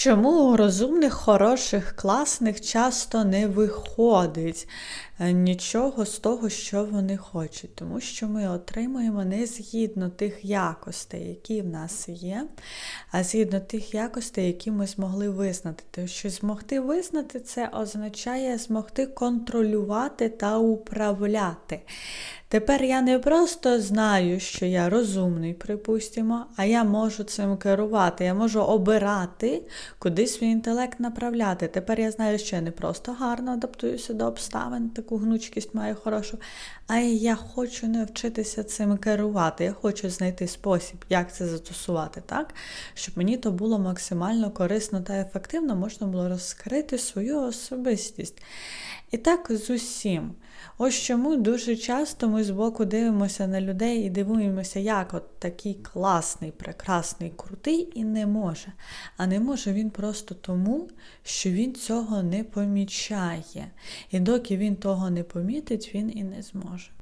Чому у розумних, хороших, класних часто не виходить е, нічого з того, що вони хочуть? Тому що ми отримуємо не згідно тих якостей, які в нас є, а згідно тих якостей, які ми змогли визнати. Тому що змогти визнати це означає змогти контролювати та управляти. Тепер я не просто знаю, що я розумний, припустимо, а я можу цим керувати. Я можу обирати, куди свій інтелект направляти. Тепер я знаю, що я не просто гарно адаптуюся до обставин, таку гнучкість маю хорошу, а я хочу навчитися цим керувати. Я хочу знайти спосіб, як це застосувати, так? Щоб мені то було максимально корисно та ефективно, можна було розкрити свою особистість. І так з усім. Ось чому дуже часто ми збоку дивимося на людей і дивуємося, як от такий класний, прекрасний, крутий і не може. А не може просто тому, що він цього не помічає. І доки він того не помітить, він і не зможе.